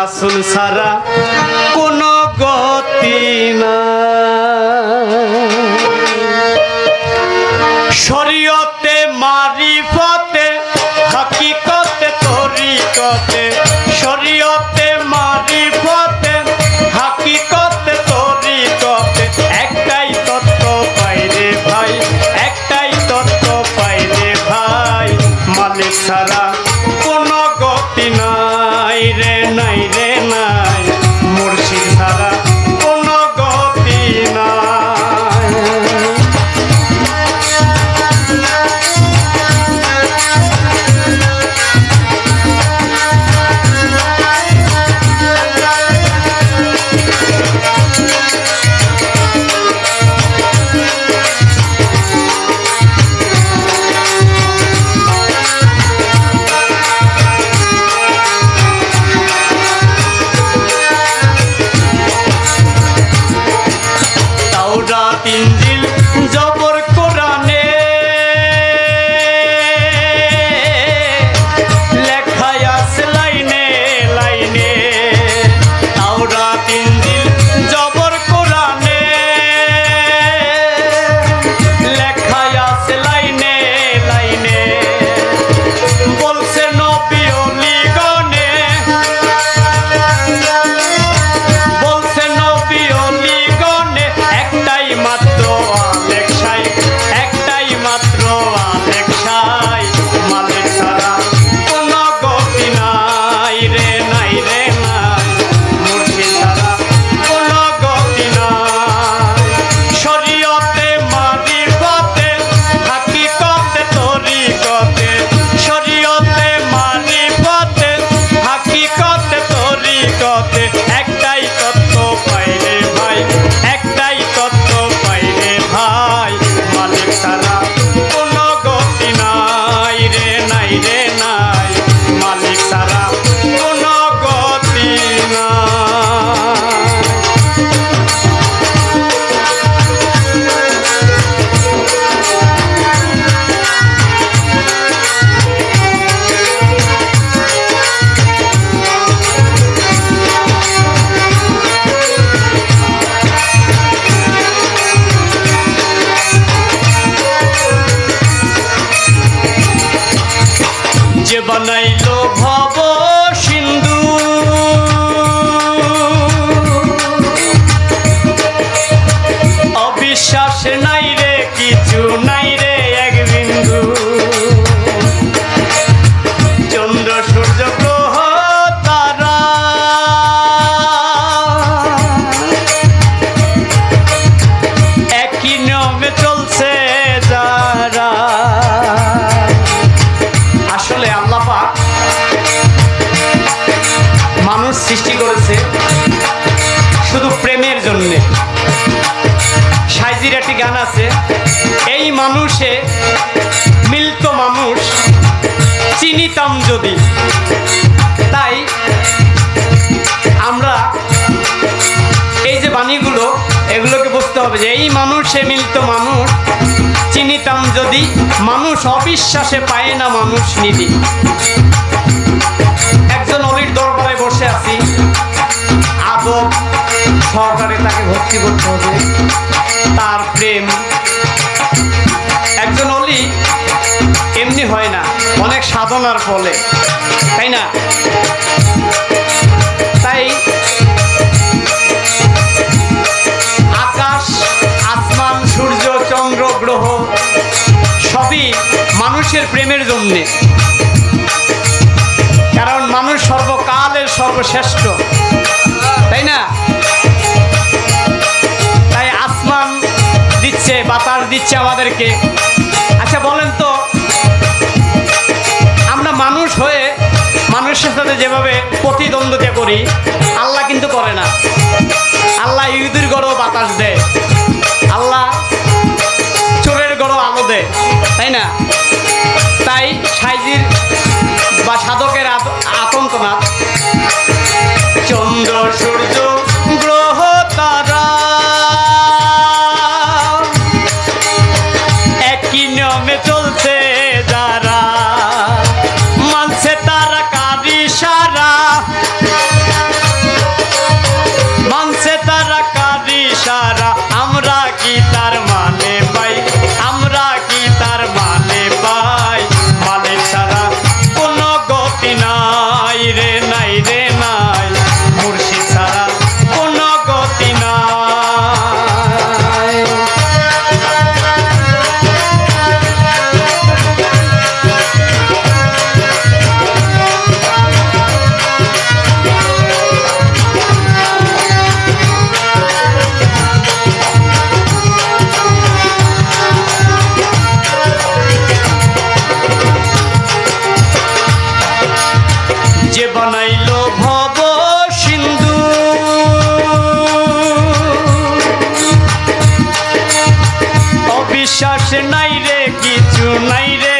রাসুল সারা কোন গতি না শরীয়তে মারিফতে হাকিকতে তরিকতে শরীয়তে মারিফতে সাইজির একটি গান আছে, এই মানুষে মিলত মানুষ, চিনিতাম যদি। তাই আমরা এই যে বাণীগুলো, এগুলোকে বুঝতে হবে যে, এই মানুষে মিলত মানুষ, চিনিতাম যদি। মানুষ অবিশ্বাসে পায় না মানুষ নিধি। একজন অলির দরবারে বসে আছি। আদব সহকারে তাকে ভর্তি করতে হবে। তার প্রেম। একজন অলি এমনি হয় না, অনেক সাধনার ফলে, তাই না? তাই আকাশ, আসমান, সূর্য, চন্দ্র, গ্রহ, সবই মানুষের প্রেমের জন্যে। কারণ মানুষ সর্বকালের সর্বশ্রেষ্ঠ, তাই না? দিচ্ছে, বাতাস দিচ্ছে আমাদেরকে। আচ্ছা বলেন তো, আমরা মানুষ হয়ে মানুষের সাথে যেভাবে প্রতিদ্বন্দ্বিতা করি, আল্লাহ কিন্তু করে না। নাই রে কিছু নাই রে।